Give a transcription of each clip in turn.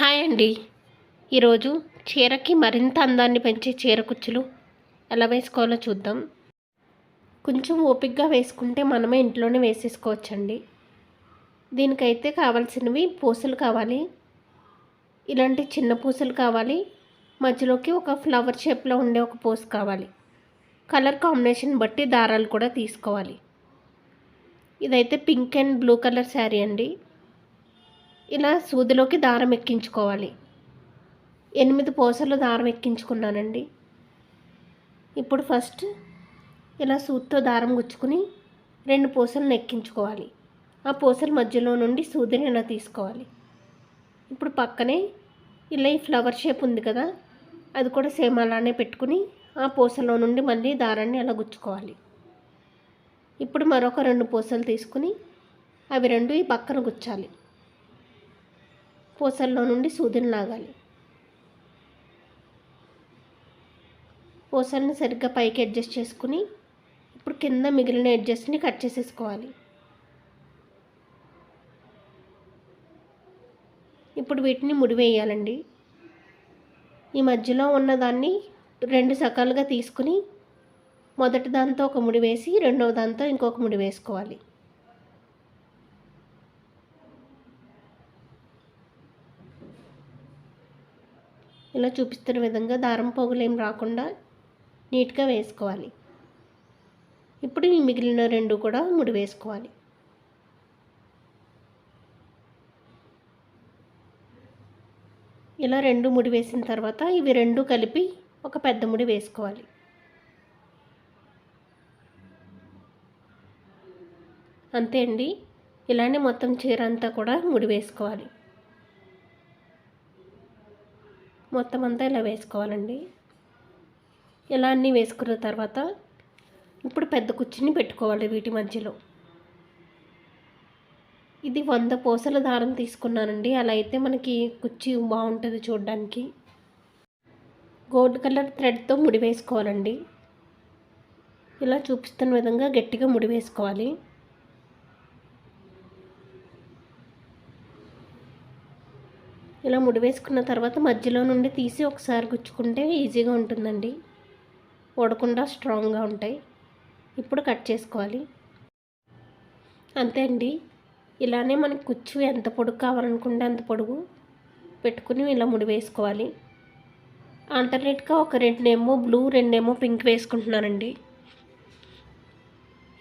Hi అండి ఈరోజు చీరకి మరింత అందాన్ని పెంచే చీర కుచ్చులు ఎలా వేసుకోవాలో చూద్దాం. కొంచెం ఓపిక్గా వేసుకుంటే మనమే ఇంట్లోనే వేసేసుకోవచ్చండి. దీనికైతే కావాల్సినవి పూసలు కావాలి. ఇలాంటి చిన్న పూసలు కావాలి. మధ్యలోకి ఒక ఫ్లవర్ షేప్లో ఉండే ఒక పూస కావాలి. కలర్ కాంబినేషన్ బట్టి దారాలు కూడా తీసుకోవాలి. ఇదైతే pink and blue colour sari అండి. ఇలా సూదిలోకి దారం ఎక్కించుకోవాలి. ఎనిమిది పూసలు దారం ఎక్కించుకున్నానండి. ఇప్పుడు ఫస్ట్ ఇలా సూదితో దారం గుచ్చుకుని రెండు పూసలను ఎక్కించుకోవాలి. ఆ పూసల మధ్యలో నుండి సూదిని ఇలా తీసుకోవాలి. ఇప్పుడు పక్కనే ఇలా ఈ ఫ్లవర్ షేప్ ఉంది కదా అది కూడా సేమ్ అలానే పెట్టుకుని ఆ పూసలో నుండి మళ్ళీ దారాన్ని అలా గుచ్చుకోవాలి. ఇప్పుడు మరొక రెండు పూసలు తీసుకుని అవి రెండు ఈ పక్కన గుచ్చాలి. పూసల్లో నుండి సూదిని లాగాలి. పూసల్ని సరిగ్గా పైకి అడ్జస్ట్ చేసుకుని ఇప్పుడు కింద మిగిలిన అడ్జస్ట్ని కట్ చేసేసుకోవాలి. ఇప్పుడు వీటిని ముడివేయాలండి. ఈ మధ్యలో ఉన్నదాన్ని రెండు సకాలుగా తీసుకుని మొదటి దాంతో ఒక ముడి వేసి రెండవ దాంతో ఇంకొక ముడి వేసుకోవాలి. ఇలా చూపిస్తున్న విధంగా దారం పోగులు ఏం రాకుండా నీట్గా వేసుకోవాలి. ఇప్పుడు ఈ మిగిలిన రెండు కూడా ముడి వేసుకోవాలి. ఇలా రెండు ముడి వేసిన తర్వాత ఇవి రెండు కలిపి ఒక పెద్ద ముడి వేసుకోవాలి. అంతే అండి. ఇలానే మొత్తం చీర అంతా కూడా ముడి వేసుకోవాలి. మొత్తం అంతా ఇలా వేసుకోవాలండి. ఇలా అన్నీ వేసుకున్న తర్వాత ఇప్పుడు పెద్ద కుర్చీని పెట్టుకోవాలి వీటి మధ్యలో. ఇది వంద పూసల దారం తీసుకున్నానండి. అలా అయితే మనకి కుర్చీ బాగుంటుంది చూడడానికి. గోల్డ్ కలర్ థ్రెడ్తో ముడి వేసుకోవాలండి. ఇలా చూపిస్తున్న విధంగా గట్టిగా ముడి వేసుకోవాలి. ఇలా ముడి వేసుకున్న తర్వాత మధ్యలో నుండి తీసి ఒకసారి గుచ్చుకుంటే ఈజీగా ఉంటుందండి. ఓడకుండా స్ట్రాంగ్గా ఉంటాయి. ఇప్పుడు కట్ చేసుకోవాలి. అంతే అండి. ఇలానే మనకి కుచ్చు ఎంత పొడుగు కావాలనుకుంటే అంత పొడుగు పెట్టుకుని ఇలా ముడి వేసుకోవాలి ఆల్టర్నేట్గా ఒక రెండేమో బ్లూ రెండేమో పింక్ వేసుకుంటున్నానండి.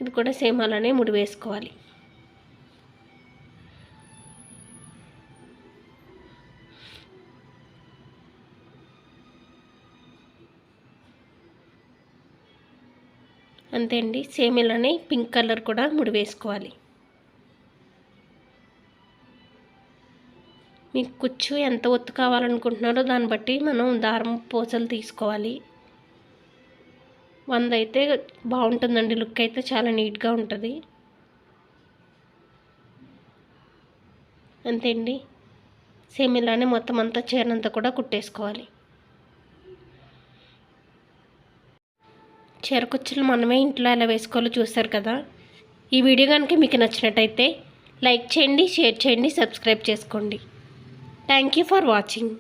ఇది కూడా సేమ్ అలానే ముడి వేసుకోవాలి అంతే అండి. సేమ్ ఇలానే పింక్ కలర్ కూడా ముడి వేసుకోవాలి. మీకు కుచ్చు ఎంత ఒత్తు కావాలనుకుంటున్నారో దాన్ని బట్టి మనం దారం పూసలు తీసుకోవాలి. వంద అయితే బాగుంటుందండి. లుక్ అయితే చాలా నీట్గా ఉంటుంది. అంతే అండి. సేమ్ ఇలానే మొత్తం అంతా చీరనంతా కూడా కుట్టేసుకోవాలి. చీరకుచ్చులు మనమే ఇంట్లో ఎలా వేసుకోవాలో చూస్తారు కదా. ఈ వీడియో కనుక మీకు నచ్చినట్టయితే లైక్ చేయండి షేర్ చేయండి సబ్స్క్రైబ్ చేసుకోండి. Thank you for watching.